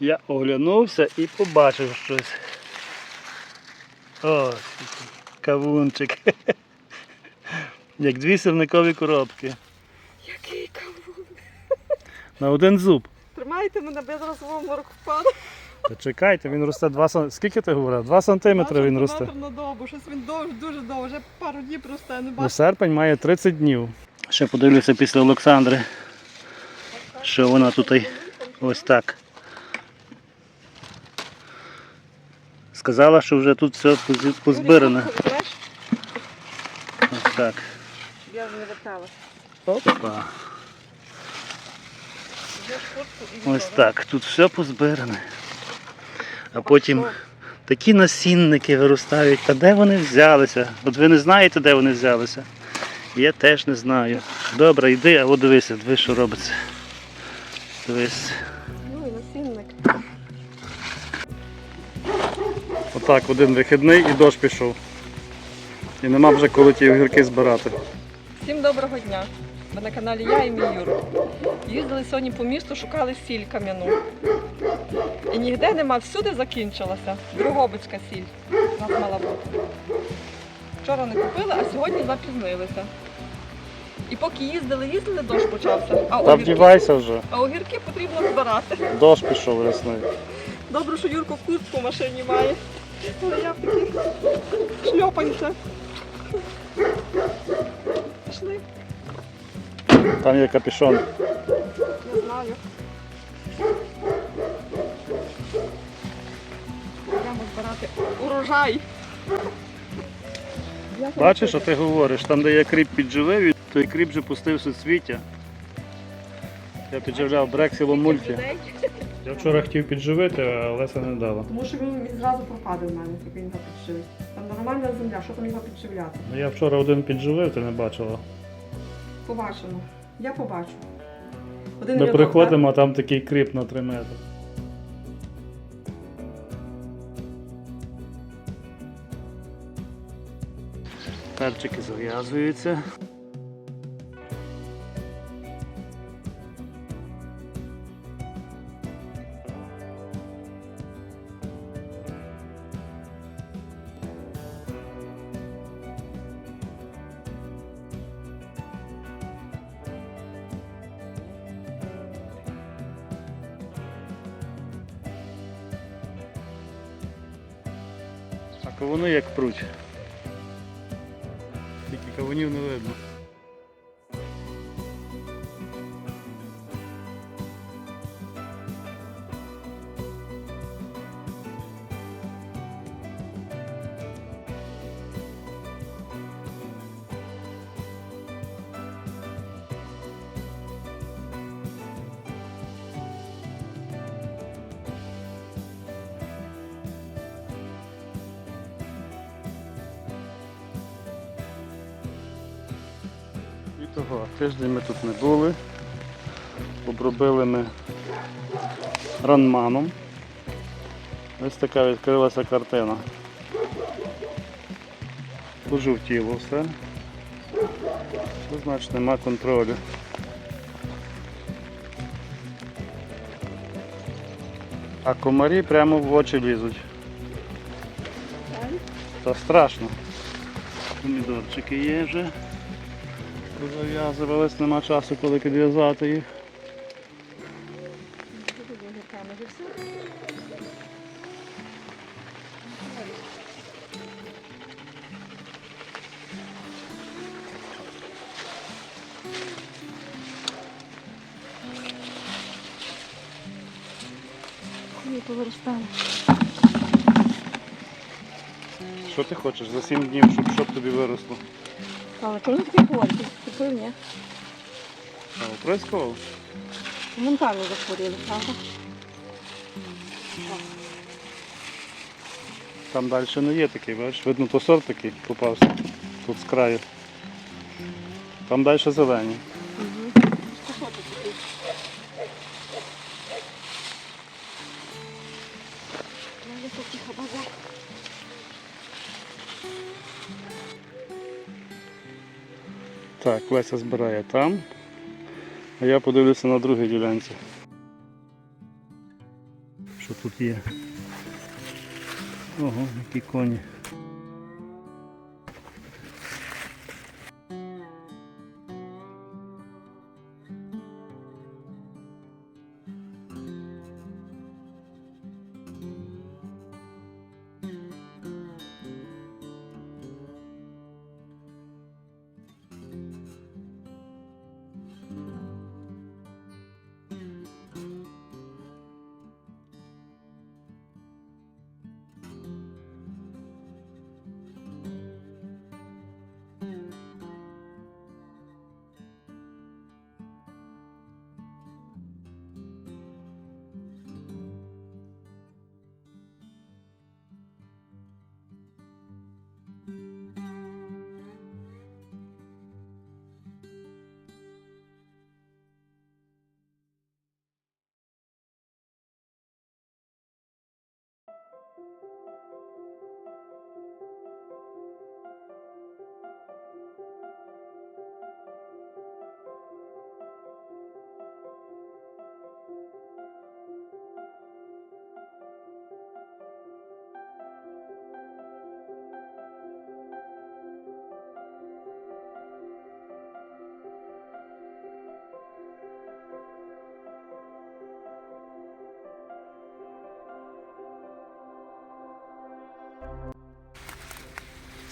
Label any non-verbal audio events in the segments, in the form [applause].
Я оглянувся і побачив щось. Ось кавунчик. [laughs] Як дві сірникові коробки. Який кавун. На один зуб. Тримайте мене без розлому впаду. Та чекайте, він росте 2 см. Скільки ти говорив? 2 сантиметри він росте. на добу, щось він довж, дуже довго, вже пару днів росте, не Ну, бачу. серпень має 30 днів. Ще подивлюся після Олександри, що вона тут ось так. Сказала, що вже тут все. Береш? Ось так. Я вже не вертала. Опа. Ось так. Тут все позбиране. А потім такі насінники виростають. Та де вони взялися? От ви не знаєте, де вони взялися? Я теж не знаю. Добре, йди, а от дивися, дивись, що робиться. Дивись. Отак, один вихідний і дощ пішов. І нема вже коли ті огірки збирати. Всім доброго дня. Ви на каналі я і мій Юр. Їздили сьогодні по місту, шукали сіль кам'яну. І ніде нема, всюди закінчилася. Другобицька сіль. У нас мала бути. Вчора не купили, а сьогодні запізнилися. І поки їздили, їздили, дощ почався. А Та огірки, вдівайся вже. а огірки потрібно збирати. Дощ пішов весною. Добре, що Юрко куртку в машині має. Але я в таких шльопанцях. Пішли, Там є капюшон. не знаю. Йдемо збирати урожай. Бачиш, що ти говориш, там, де я кріп підживив, той кріп вже пустив суцвіття. Я підживляв брексілом мульті. Я вчора хотів підживити, а Леся не дала. Тому що він, він зразу пропаде в мене, як він його підживить. Там нормальна земля, що там його підживляти? Ну я вчора один підживив, ти не бачила. Побачимо. Я побачу. Один Ми рядок, приходимо, а там такий кріп на 3 метри. Перчики зав'язуються. Кавуни як пруть. Тільки кавунів не видно. Того, тиждень ми тут не були. Обробили ми ранманом. Ось така відкрилася картина. Пожовтіло все. Це значить нема контролю. А комарі прямо в очі лізуть. Та страшно. Помідорчики є вже. Зав'язувались, нема часу, коли підв'язати їх. Що ти хочеш за 7 днів, щоб, щоб тобі виросло? Але коли таке хворі? Купив, ні? А, оприскував? Моментально захворіли, правда? Там далі не є такий, бачиш? Видно, то сорт такий попався тут з краю. Там далі зелені. Так, Леся збирає там. А я подивлюся на другій ділянці. що тут є. Ого, які коні.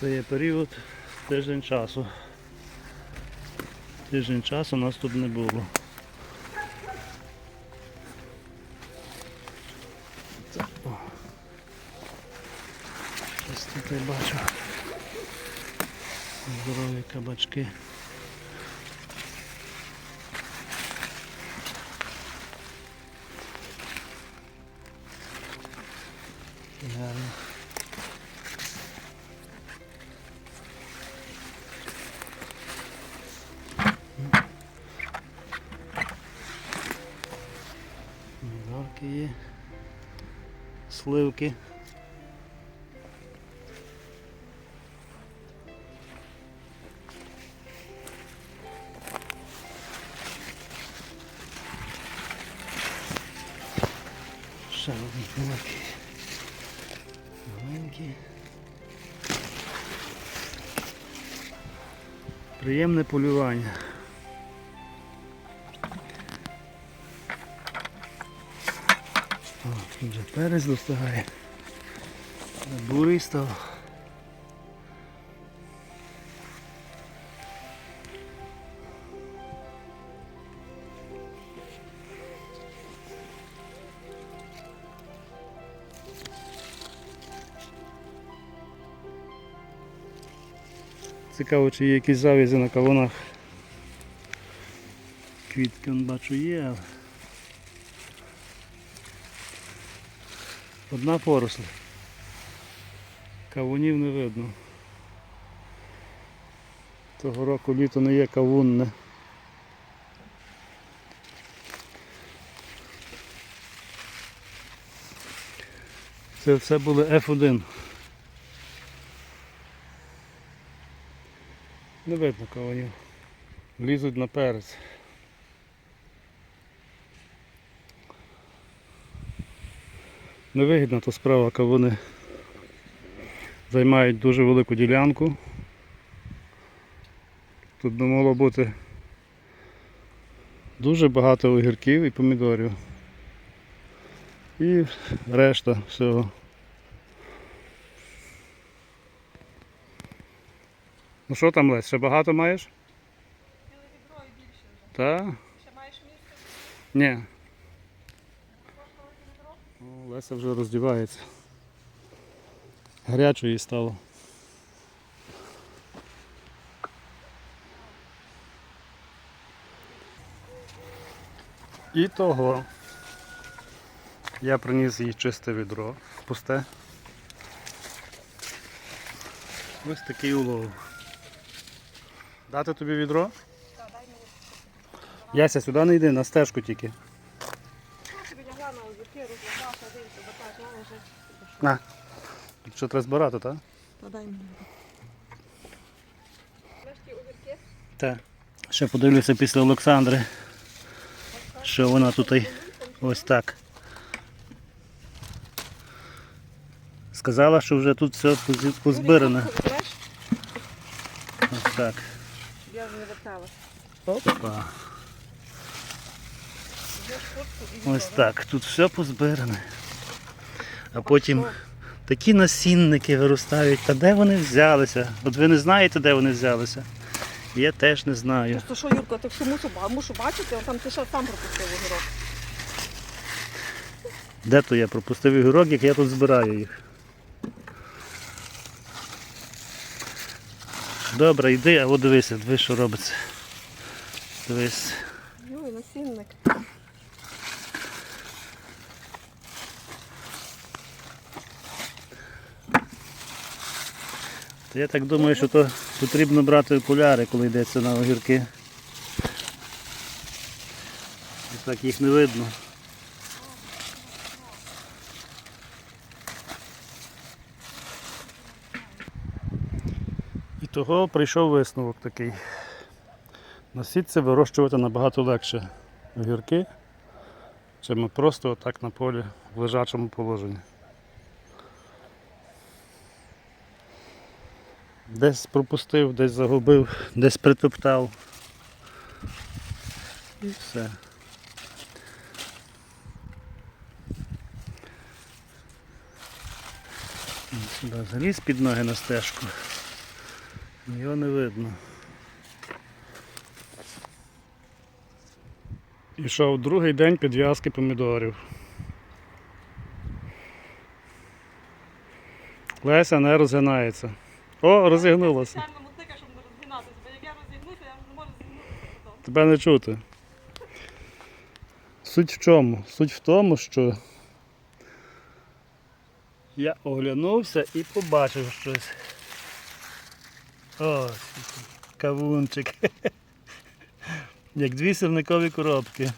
Це є період тиждень часу. Тиждень часу нас тут не було. Щось тут я бачу. Здорові кабачки. Гарно. Сливки. Одні кулаки. Приємне полювання. Вже перець достигає. Бурий став. Цікаво, чи є якісь завізи на кавунах. Квітки бачу є, але одна поросль. Кавунів не видно. Того року літо не є кавунне. Це все були F1. Не видно кавунів. Лізуть на перець. Невигідна то справа, кавуни займають дуже велику ділянку. Тут би могло бути дуже багато огірків і помідорів. І решта всього. Ну що там, Лесь, ще багато маєш? Ціле відро і більше вже. Та? Ще маєш місце? Ні. Кожного Леся вже роздівається. Гарячо їй стало. І того. Я приніс їй чисте відро, пусте. Ось такий улов. Дати тобі відро? Яся, сюди не йди, на стежку тільки. Тобі лягла на огірки, розлягла, дивися, бо так, мама вже. На. Тут що треба збирати, так? Та дай мені. Так. Ще подивлюся після Олександри, що вона тут і ось так Сказала, що вже тут все позбиране. Ось так. Я вже не верталася. Опа. Ось так. Тут все позбиране. А потім такі насінники виростають. Та де вони взялися? От ви не знаєте, де вони взялися? Я теж не знаю. Просто що, Юрко, ти всю мушу, мушу бачити, а там ти ще сам пропустив огірок. Де то я пропустив ігорок, як я тут збираю їх. Добре, йди, а от дивися, дивись, що робиться. Дивись. Юй, насінник. Я так думаю, що то потрібно брати окуляри, коли йдеться на огірки. І так їх не видно. І того прийшов висновок такий. На сітці вирощувати набагато легше огірки, чим просто отак на полі в лежачому положенні. Десь пропустив, десь загубив, десь притоптав. І все. Сюди заліз під ноги на стежку. Його не видно. Ішов другий день підв'язки помідорів. Леся не розгинається. О, розігнулася. Спеціально мотика, щоб не розгинатися, бо як я розігнуся, я не можу зігнутися. Тебе не чути. Суть в чому? Суть в тому, що я оглянувся і побачив щось. Ось, кавунчик. [laughs] Як дві сірникові коробки.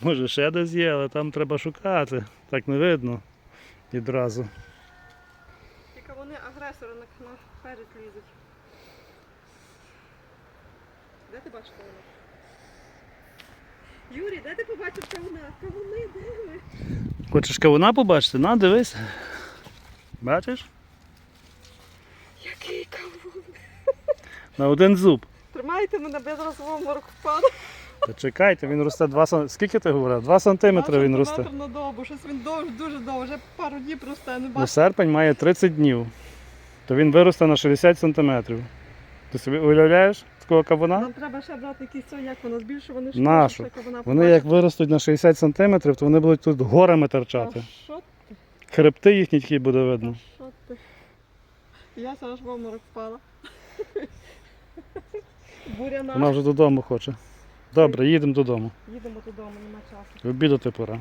Може ще десь є, але там треба шукати. Так не видно відразу. Агресори на, на лізуть. Де ти бачиш кавуна? Юрій, де ти побачив кавуна? Кавуни, де ви? Хочеш кавуна побачити? На, дивись. Бачиш? Який кавун? На один зуб. Тримайте мене, зараз в обморок. Та чекайте, він росте 2 см. Скільки ти говорив? 2 сантиметри він росте. Метр на добу, щось він довж, дуже довго, вже пару днів росте, не Ну, серпень має 30 днів. То він виросте на 60 сантиметрів. Ти собі уявляєш такого кавуна? Нам треба ще брати цей, як воно збільшує, вони ж Нашу. теж Вони як виростуть на 60 сантиметрів, то вони будуть тут горами торчати. А що ти? Хребти їхні тільки буде А видно. що ти? Я зараз в обморок впала. [laughs] Буря Вона вже додому хоче. Добре, їдемо додому. Їдемо додому, нема часу. Обідати пора.